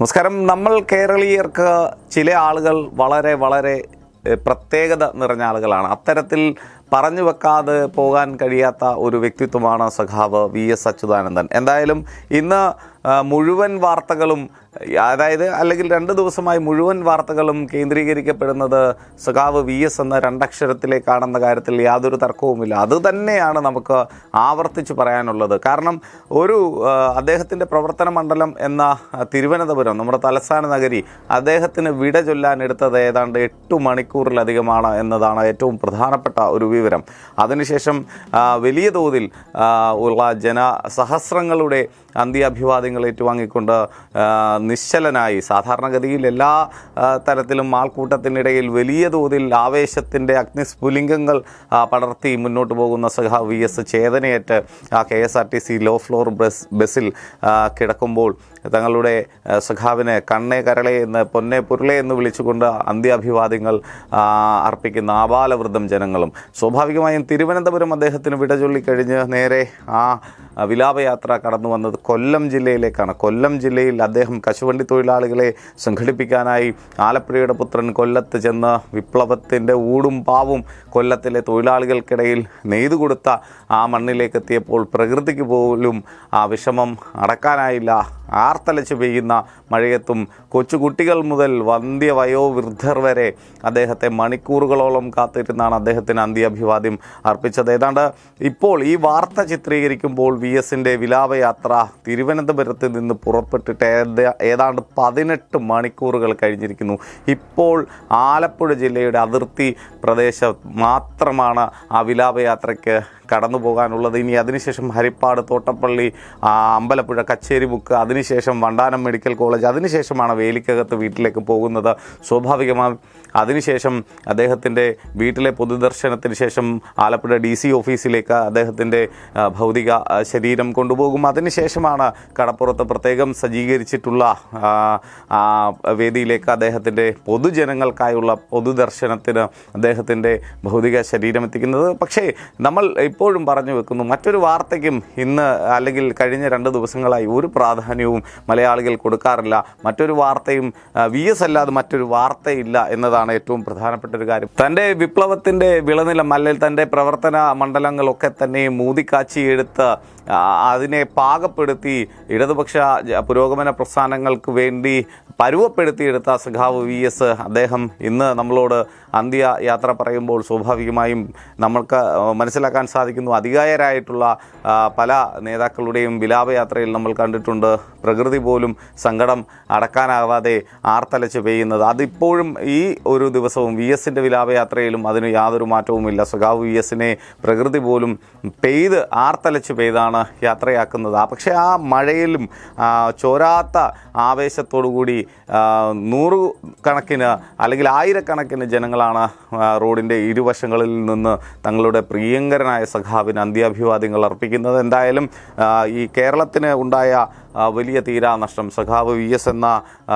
നമസ്കാരം. നമ്മൾ കേരളീയർക്ക് ചില ആളുകൾ വളരെ വളരെ പ്രത്യേകത നിറഞ്ഞ ആളുകളാണ്. അത്തരത്തിൽ പറഞ്ഞു വെക്കാതെ പോകാൻ കഴിയാത്ത ഒരു വ്യക്തിത്വമാണ് സഖാവ് വി എസ് അച്യുതാനന്ദൻ. എന്തായാലും ഇന്ന് മുഴുവൻ വാർത്തകളും അതായത് അല്ലെങ്കിൽ രണ്ട് ദിവസമായി മുഴുവൻ വാർത്തകളും കേന്ദ്രീകരിക്കപ്പെടുന്നത് സഖാവ് വി എസ് എന്ന രണ്ടക്ഷരത്തിലേക്കാണെന്ന കാര്യത്തിൽ യാതൊരു തർക്കവുമില്ല. അത് തന്നെയാണ് നമുക്ക് ആവർത്തിച്ച് പറയാനുള്ളത്. കാരണം ഒരു അദ്ദേഹത്തിന്റെ പ്രവർത്തന മണ്ഡലം എന്ന തിരുവനന്തപുരം നമ്മുടെ തലസ്ഥാന നഗരി അദ്ദേഹത്തിന് വിട ചൊല്ലാൻ എടുത്തത് ഏതാണ്ട് എട്ട് മണിക്കൂറിലധികമാണ് എന്നതാണ് ഏറ്റവും പ്രധാനപ്പെട്ട ഒരു വിവരം. അതിനുശേഷം വലിയ തോതിൽ ഉള്ള ജന സഹസ്രങ്ങളുടെ അന്ത്യാഭിവാദ്യങ്ങൾ ഏറ്റുവാങ്ങിക്കൊണ്ട് നിശ്ചലനായി സാധാരണഗതിയിൽ എല്ലാ തരത്തിലും ആൾക്കൂട്ടത്തിനിടയിൽ വലിയ തോതിൽ ആവേശത്തിന്റെ അഗ്നിസ്ഫുലിംഗങ്ങൾ പടർത്തി മുന്നോട്ട് പോകുന്ന സഹ V S ചേതനയേറ്റ് K S R T C low floor bus ബസ്സിൽ കിടക്കുമ്പോൾ തങ്ങളുടെ സഖാവിനെ കണ്ണേ കരളെ എന്ന് പൊന്നെ പുരുളെ എന്ന് വിളിച്ചുകൊണ്ട് അന്ത്യാഭിവാദ്യങ്ങൾ അർപ്പിക്കുന്ന ആബാലവൃദ്ധം ജനങ്ങളും. സ്വാഭാവികമായും തിരുവനന്തപുരം അദ്ദേഹത്തിന് വിട ചൊല്ലിക്കഴിഞ്ഞ് നേരെ ആ, വിലാപയാത്ര കടന്നു വന്നത് കൊല്ലം ജില്ലയിലേക്കാണ്. കൊല്ലം ജില്ലയിൽ അദ്ദേഹം കശുവണ്ടി തൊഴിലാളികളെ സംഘടിപ്പിക്കാനായി ആലപ്പുഴയുടെ പുത്രൻ കൊല്ലത്ത് ചെന്ന് വിപ്ലവത്തിന്റെ ഊടും പാവും കൊല്ലത്തിലെ തൊഴിലാളികൾക്കിടയിൽ നെയ്തു കൊടുത്ത ആ മണ്ണിലേക്ക് എത്തിയപ്പോൾ പ്രകൃതിക്ക് പോലും ആ വിഷമം അടക്കാനായില്ല. ആർത്തലച്ച് പെയ്യുന്ന മഴയത്തും കൊച്ചുകുട്ടികൾ മുതൽ വന്ധ്യ വയോവൃദ്ധർ വരെ അദ്ദേഹത്തെ മണിക്കൂറുകളോളം കാത്തിരുന്നാണ് അദ്ദേഹത്തിന് അന്ത്യാഭിവാദ്യം അർപ്പിച്ചത്. ഏതാണ്ട് ഇപ്പോൾ ഈ വാർത്ത ചിത്രീകരിക്കുമ്പോൾ വി എസിന്റെ വിലാപയാത്ര തിരുവനന്തപുരത്ത് നിന്ന് പുറപ്പെട്ടിട്ട് ഏത- ഏതാണ്ട് പതിനെട്ട് മണിക്കൂറുകൾ കഴിഞ്ഞിരിക്കുന്നു. ഇപ്പോൾ ആലപ്പുഴ ജില്ലയുടെ അതിർത്തി പ്രദേശം മാത്രമാണ് ആ വിലാപയാത്രയ്ക്ക് കടന്നു പോകാനുള്ളത്. ഇനി അതിനുശേഷം ഹരിപ്പാട് തോട്ടപ്പള്ളി അമ്പലപ്പുഴ കച്ചേരി ബുക്ക് അതിനുശേഷം വണ്ടാനം മെഡിക്കൽ കോളേജ് അതിനുശേഷമാണ് വേലിക്കകത്ത് വീട്ടിലേക്ക് പോകുന്നത് സ്വാഭാവികമായും. അതിനുശേഷം അദ്ദേഹത്തിന്റെ വീട്ടിലെ പൊതുദർശനത്തിന് ശേഷം ആലപ്പുഴ ഡി സി ഓഫീസിലേക്ക് അദ്ദേഹത്തിന്റെ ഭൗതിക ശരീരം കൊണ്ടുപോകും. അതിനുശേഷമാണ് കടപ്പുറത്ത് പ്രത്യേകം സജ്ജീകരിച്ചിട്ടുള്ള വേദിയിലേക്ക് അദ്ദേഹത്തിന്റെ പൊതുജനങ്ങൾക്കായുള്ള പൊതുദർശനത്തിന് അദ്ദേഹത്തിന്റെ ഭൗതിക ശരീരം എത്തിക്കുന്നത് പക്ഷേ നമ്മൾ ഇപ്പോഴും പറഞ്ഞു വെക്കുന്നു. മറ്റൊരു വാർത്തയ്ക്കും ഇന്ന് അല്ലെങ്കിൽ കഴിഞ്ഞ രണ്ട് ദിവസങ്ങളായി ഒരു പ്രാധാന്യവും മലയാളികൾ കൊടുക്കാറില്ല. മറ്റൊരു വാർത്തയും വി എസ് അല്ലാതെ മറ്റൊരു വാർത്തയില്ല എന്നതാണ് ഏറ്റവും പ്രധാനപ്പെട്ട ഒരു കാര്യം. തന്റെ വിപ്ലവത്തിന്റെ വിളനിലം അല്ലെങ്കിൽ തന്റെ പ്രവർത്തന മണ്ഡലങ്ങളൊക്കെ തന്നെ മൂതിക്കാച്ചിയെടുത്ത് അതിനെ പാകപ്പെടുത്തി ഇടതുപക്ഷ പുരോഗമന പ്രസ്ഥാനങ്ങൾക്ക് വേണ്ടി പരുവപ്പെടുത്തിയെടുത്ത സഖാവ് വി എസ് അദ്ദേഹം ഇന്ന് നമ്മളോട് അന്ത്യ യാത്ര പറയുമ്പോൾ സ്വാഭാവികമായും നമ്മൾക്ക് മനസ്സിലാക്കാൻ സാധിക്കുന്നു. അധികായരായിട്ടുള്ള പല നേതാക്കളുടെയും വിലാപയാത്രയിൽ നമ്മൾ കണ്ടിട്ടുണ്ട്. പ്രകൃതി പോലും സങ്കടം അടക്കാനാവാതെ ആർത്തലച്ച് പെയ്യുന്നത്. അതിപ്പോഴും ഈ ഒരു ദിവസവും വി എസിന്റെ വിലാപയാത്രയിലും അതിന് യാതൊരു മാറ്റവുമില്ല. സ്വകാവ് വി എസിനെ പ്രകൃതി പോലും പെയ്ത് ആർത്തലച്ച് പെയ്താണ് യാത്രയാക്കുന്നത്. പക്ഷേ ആ മഴയിലും ചോരാത്ത ആവേശത്തോടുകൂടി കൂടി നൂറുകണക്കിന് അല്ലെങ്കിൽ ആയിരക്കണക്കിന് ജനങ്ങളാണ് ആ, റോഡിന്റെ ഇരുവശങ്ങളിൽ നിന്ന് തങ്ങളുടെ പ്രിയങ്കരനായ സഖാവിന് അന്ത്യാഭിവാദ്യങ്ങൾ അർപ്പിക്കുന്നത്. എന്തായാലും ഈ കേരളത്തിന് ഉണ്ടായ വലിയ തീരാനഷ്ടം സഖാവ് വി എസ് എന്ന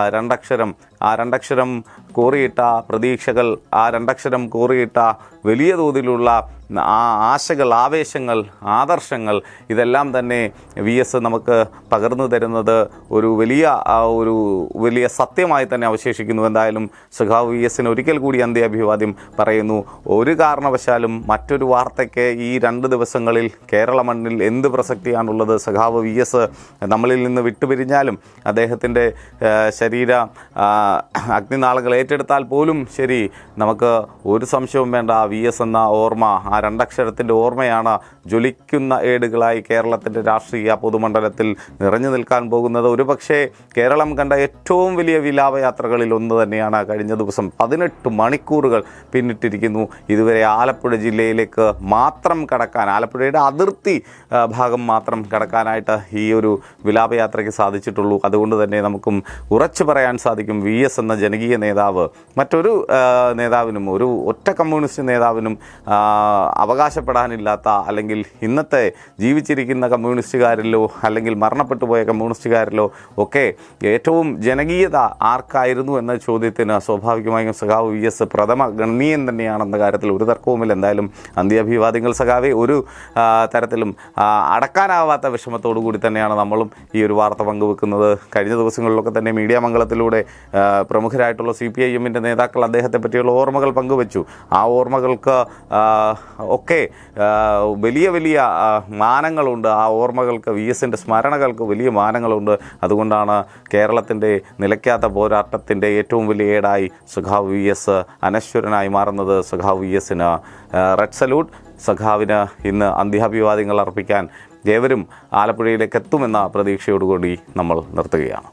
രണ്ടക്ഷരം ആ രണ്ടക്ഷരം കോറിയിട്ട പ്രതീക്ഷകൾ ആ രണ്ടക്ഷരം കോറിയിട്ട വലിയ തോതിലുള്ള ആ ആശകൾ ആവേശങ്ങൾ ആദർശങ്ങൾ ഇതെല്ലാം തന്നെ വി എസ് നമുക്ക് പകർന്നു തരുന്നത് ഒരു വലിയ ഒരു വലിയ സത്യമായി തന്നെ അവശേഷിക്കുന്നു. എന്തായാലും സുഖാവ് വി എസിന് ഒരിക്കൽ കൂടി അന്ത്യാഭിവാദ്യം പറയുന്നു. ഒരു കാരണവശാലും മറ്റൊരു വാർത്തയ്ക്ക് ഈ രണ്ട് ദിവസങ്ങളിൽ കേരള മണ്ണിൽ എന്ത് പ്രസക്തിയാണുള്ളത് സഖാവ് വി എസ് നമ്മളിൽ നിന്ന് വിട്ടുപിരിഞ്ഞാലും അദ്ദേഹത്തിന്റെ ശരീര അഗ്നിനാളങ്ങൾ ഏറ്റെടുത്താൽ പോലും ശരി. നമുക്ക് ഒരു സംശയവും വേണ്ട. വി എസ് എന്ന ഓർമ്മ ആ രണ്ടക്ഷരത്തിന്റെ ഓർമ്മയാണ് ജ്വലിക്കുന്ന ഏടുകളായി കേരളത്തിന്റെ രാഷ്ട്രീയ പൊതുമണ്ഡലത്തിൽ നിറഞ്ഞു നിൽക്കാൻ പോകുന്നത്. ഒരുപക്ഷേ കേരളം കണ്ട ഏറ്റവും വലിയ വിലാപയാത്രകളിൽ ഒന്ന് തന്നെയാണ് കഴിഞ്ഞ ദിവസം പതിനെട്ട് മണിക്കൂറുകൾ പിന്നിട്ടിരിക്കുന്നു. ഇതുവരെ ആലപ്പുഴ ജില്ലയിലേക്ക് മാത്രം കടക്കാൻ ആലപ്പുഴയുടെ അതിർത്തി ഭാഗം മാത്രം കടക്കാനായിട്ട് ഈ ഒരു വിലാപയാത്രയ്ക്ക് സാധിച്ചിട്ടുള്ളൂ. അതുകൊണ്ട് തന്നെ നമുക്കും ഉറച്ചു പറയാൻ സാധിക്കും. വി എസ് എന്ന ജനകീയ നേതാവ് മറ്റൊരു നേതാവിനും ഒരു ഒറ്റ കമ്മ്യൂണിസ്റ്റ് നേതാവിനും അവകാശപ്പെടാനില്ലാത്ത അല്ലെങ്കിൽ ഇന്നത്തെ ജീവിച്ചിരിക്കുന്ന കമ്മ്യൂണിസ്റ്റുകാരിലോ അല്ലെങ്കിൽ മരണപ്പെട്ടു പോയ കമ്മ്യൂണിസ്റ്റുകാരിലോ ഒക്കെ ഏറ്റവും ജനകീയത ആർക്കായിരുന്നു എന്ന ചോദ്യത്തിന് സ്വാഭാവികമായും സഖാവ് വി എസ് പ്രഥമ ഗണനീയൻ തന്നെയാണെന്ന കാര്യത്തിൽ ഒരു തർക്കവുമില്ല. എന്തായാലും അന്ത്യാഭിവാദ്യങ്ങൾ സഖാവെ ഒരു തരത്തിലും അടക്കാനാവാത്ത വിഷമത്തോടു കൂടി തന്നെയാണ് നമ്മളും ഈ ഒരു വാർത്ത പങ്കുവെക്കുന്നത്. കഴിഞ്ഞ ദിവസങ്ങളിലൊക്കെ തന്നെ മീഡിയ മംഗളത്തിലൂടെ പ്രമുഖരായിട്ടുള്ള സി പി ഐ എമ്മിന്റെ നേതാക്കൾ അദ്ദേഹത്തെ പറ്റിയുള്ള ഓർമ്മകൾ പങ്കുവച്ചു. ആ ഓർമ്മകൾക്ക് ഒക്കെ വലിയ വലിയ മാനങ്ങളുണ്ട്. ആ ഓർമ്മകൾക്ക് വി എസിന്റെ സ്മരണകൾക്ക് വലിയ മാനങ്ങളുണ്ട്. അതുകൊണ്ടാണ് കേരളത്തിന്റെ നിലയ്ക്കാത്ത പോരാട്ടത്തിന്റെ ഏറ്റവും വലിയ ഏടായി സുഖാവ് വി എസ് അനശ്വരനായി മാറുന്നത് സുഖാവ് വി എസിന് റെഡ് സല്യൂട്ട് സഖാവിന് ഇന്ന് അന്ത്യാഭിവാദ്യങ്ങൾ അർപ്പിക്കാൻ ഏവരും ആലപ്പുഴയിലേക്ക് എത്തുമെന്ന പ്രതീക്ഷയോടുകൂടി നമ്മൾ നിർത്തുകയാണ്.